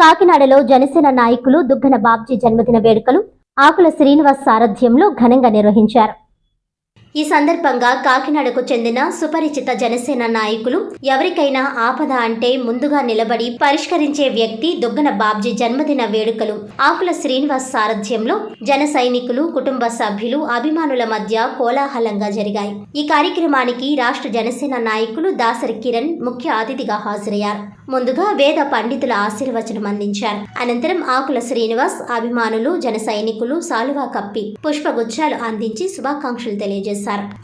కాకినాడలో జనసేన నాయకులు దుగ్గన బాబ్జీ జన్మదిన వేడుకలు ఆకుల శ్రీనివాస్ సారథ్యంలో ఘనంగా నిర్వహించారు. ఈ సందర్భంగా కాకినాడకు చెందిన సుపరిచిత జనసేన నాయకులు ఎవరికైనా ఆపద అంటే ముందుగా నిలబడి పరిష్కరించే వ్యక్తి దుగ్గన బాబ్జీ జన్మదిన వేడుకలు. ఆకుల శ్రీనివాస్ సారథ్యంలో జన సైనికులు కుటుంబ సభ్యులు అభిమానుల మధ్య కోలాహలంగా జరిగాయి. ఈ కార్యక్రమానికి రాష్ట్ర జనసేన నాయకులు దాసరి కిరణ్ ముఖ్య అతిథిగా హాజరయ్యారు. ముందుగా వేద పండితుల ఆశీర్వచనం అందించారు. అనంతరం ఆకుల శ్రీనివాస్ అభిమానులు జన సైనికులు సాలువా కప్పి పుష్పగుచ్చాలు అందించి శుభాకాంక్షలు తెలియజేశారు.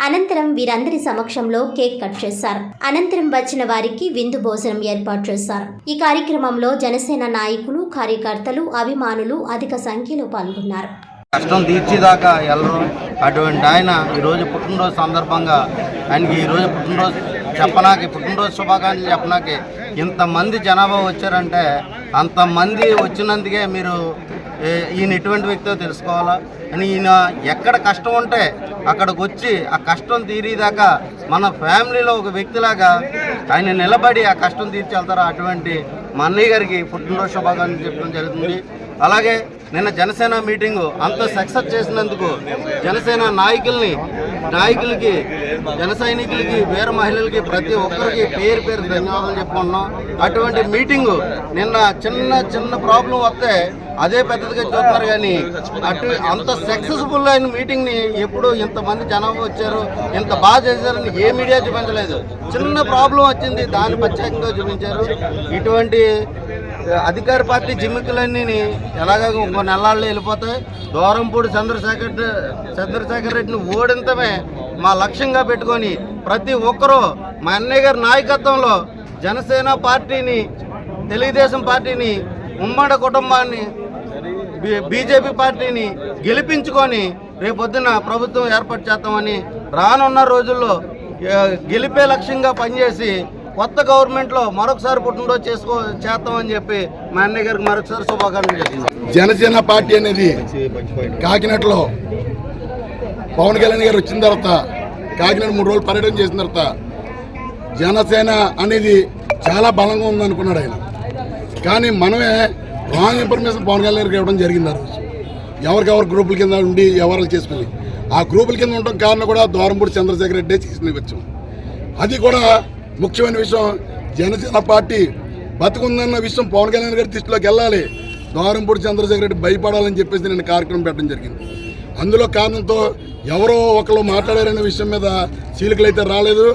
అనంతరం వీరందరి సమక్షంలో కేక్ కట్ చేశారు. అనంతరం వచ్చిన వారికి విందు భోజనం ఏర్పాటు చేశారు. ఈ కార్యక్రమంలో జనసేన నాయకులు కార్యకర్తలు అభిమానులు అధిక సంఖ్యలో పాల్గొన్నారు. కష్టం తీర్చేదాకా వెళ్ళరు అటువంటి ఆయన ఈరోజు పుట్టినరోజు సందర్భంగా ఆయనకి ఈరోజు పుట్టినరోజు చెప్పనాకి పుట్టినరోజు శుభాకాంక్షలు చెప్పనాకి ఇంతమంది జనాభా వచ్చారంటే అంతమంది వచ్చినందుకే మీరు ఈయన ఎటువంటి వ్యక్తితో తెలుసుకోవాలా? అని ఈయన ఎక్కడ కష్టం ఉంటే అక్కడికి వచ్చి ఆ కష్టం తీరేదాకా మన ఫ్యామిలీలో ఒక వ్యక్తిలాగా ఆయన నిలబడి ఆ కష్టం తీర్చి అటువంటి మా అన్నయ్య గారికి పుట్టినరోజు శుభాకాంక్షలు చెప్పడం జరుగుతుంది. అలాగే నిన్న జనసేన మీటింగు అంత సక్సెస్ చేసినందుకు జనసేన నాయకుల్ని నాయకులకి జన సైనికులకి వీర మహిళలకి ప్రతి ఒక్కరికి పేరు పేరు ధన్యవాదాలు చెప్పుకుంటున్నాం. అటువంటి మీటింగు నిన్న చిన్న చిన్న ప్రాబ్లం వస్తే అదే పెద్దదిగా చూస్తున్నారు కానీ అటు అంత సక్సెస్ఫుల్ అయిన మీటింగ్ని ఎప్పుడు ఇంతమంది జనాభా వచ్చారు ఇంత బాగా చేశారని ఏ మీడియా చూపించలేదు. చిన్న ప్రాబ్లం వచ్చింది దాన్ని ప్రత్యేకంగా చూపించారు. ఇటువంటి అధికార పార్టీ జిమ్మికులన్నీ ఎలాగో ఇంకో నెలల్లో వెళ్ళిపోతాయి. దూరంపూడి చంద్రశేఖర్ చంద్రశేఖర్ రెడ్డిని ఓడించడమే మా లక్ష్యంగా పెట్టుకొని ప్రతి ఒక్కరూ మా అన్నయ్య గారి నాయకత్వంలో జనసేన పార్టీని తెలుగుదేశం పార్టీని ఉమ్మడి కుటుంబాన్ని బీజేపీ పార్టీని గెలిపించుకొని రేపొద్దున ప్రభుత్వం ఏర్పాటు చేస్తామని రానున్న రోజుల్లో గెలిపే లక్ష్యంగా పనిచేసి కొత్త గవర్నమెంట్లో మరొకసారి పుట్టినరోజు చేసుకో చేస్తామని చెప్పి మా అన్నయ్య గారికి మరొకసారి శుభాకాంక్షలు చేసింది జనసేన పార్టీ అనేది కాకినాడలో పవన్ కళ్యాణ్ గారు వచ్చిన తర్వాత కాకినాడ మూడు రోజులు పర్యటన చేసిన తర్వాత జనసేన అనేది చాలా బలంగా ఉందనుకున్నాడు ఆయన. కానీ మనమే రాంగ్ ఇన్ఫర్మేషన్ పవన్ కళ్యాణ్ గారికి ఇవ్వడం జరిగింది ఆ రోజు. ఎవరికెవరి గ్రూపుల కింద ఉండి ఎవరు చేసుకుని ఆ గ్రూపుల కింద ఉండడం కారణం కూడా దోరంపూడి చంద్రశేఖర్ రెడ్డి చేసిన వచ్చాం అది కూడా ముఖ్యమైన విషయం జనసేన పార్టీ బతుకుందన్న విషయం పవన్ కళ్యాణ్ గారి దృష్టిలోకి వెళ్ళాలి దారంపూడి చంద్రశేఖర్ రెడ్డి భయపడాలని చెప్పేసి నేను కార్యక్రమం పెట్టడం జరిగింది. అందులో కారణంతో ఎవరో ఒకరు మాట్లాడారనే విషయం మీద చీలికలు అయితే రాలేదు.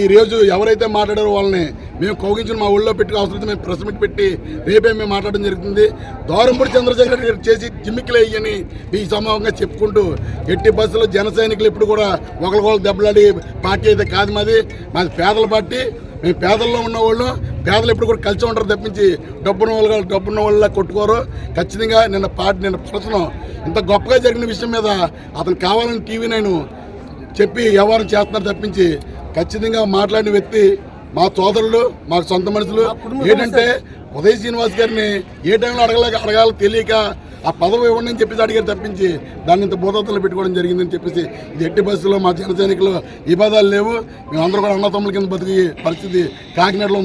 ఈ రోజు ఎవరైతే మాట్లాడారో వాళ్ళని మేము కౌగించిన మా ఊళ్ళో పెట్టి అవసరం మేము ప్రెస్ మీట్ పెట్టి రేపే మేము మాట్లాడడం జరుగుతుంది. దూరంపూడి చంద్రశేఖర్ రెడ్డి గారు చేసి జిమ్మికిలు అయ్యని ఈ సమూహంగా చెప్పుకుంటూ ఎట్టి బస్సులో జన సైనికులు ఇప్పుడు కూడా ఒకరికొకరు దెబ్బలాడి పార్టీ అయితే కాదు మాది. మాది పేదల పార్టీ. మేము పేదల్లో ఉన్న వాళ్ళు పేదలు ఎప్పుడు కూడా కలిసి ఉంటారు తప్పించి డబ్బున్న వాళ్ళు డబ్బున్న వాళ్ళ కొట్టుకోరు. ఖచ్చితంగా నిన్న పాట నిన్న ప్రశ్న ఇంత గొప్పగా జరిగిన విషయం మీద అతను కావాలని టీవీ నేను చెప్పి వ్యవహారం చేస్తున్నారు తప్పించి ఖచ్చితంగా మాట్లాడిన వ్యక్తి మా సోదరులు మాకు సొంత మనుషులు ఏంటంటే ఉదయ్ శ్రీనివాస్ గారిని ఏ టైంలో అడగలేక అడగాలో తెలియక ఆ పదవి ఇవ్వండి అని చెప్పేసి అడిగారు తప్పించి దాన్ని ఇంత భూతత్తులు పెట్టుకోవడం జరిగిందని చెప్పేసి ఇది ఎట్టి బస్సులో మా జన సైనికులు పదాలు లేవు మేమందరూ కూడా అన్నతమ్ముల కింద బతికి పరిస్థితి కాకినాడలో.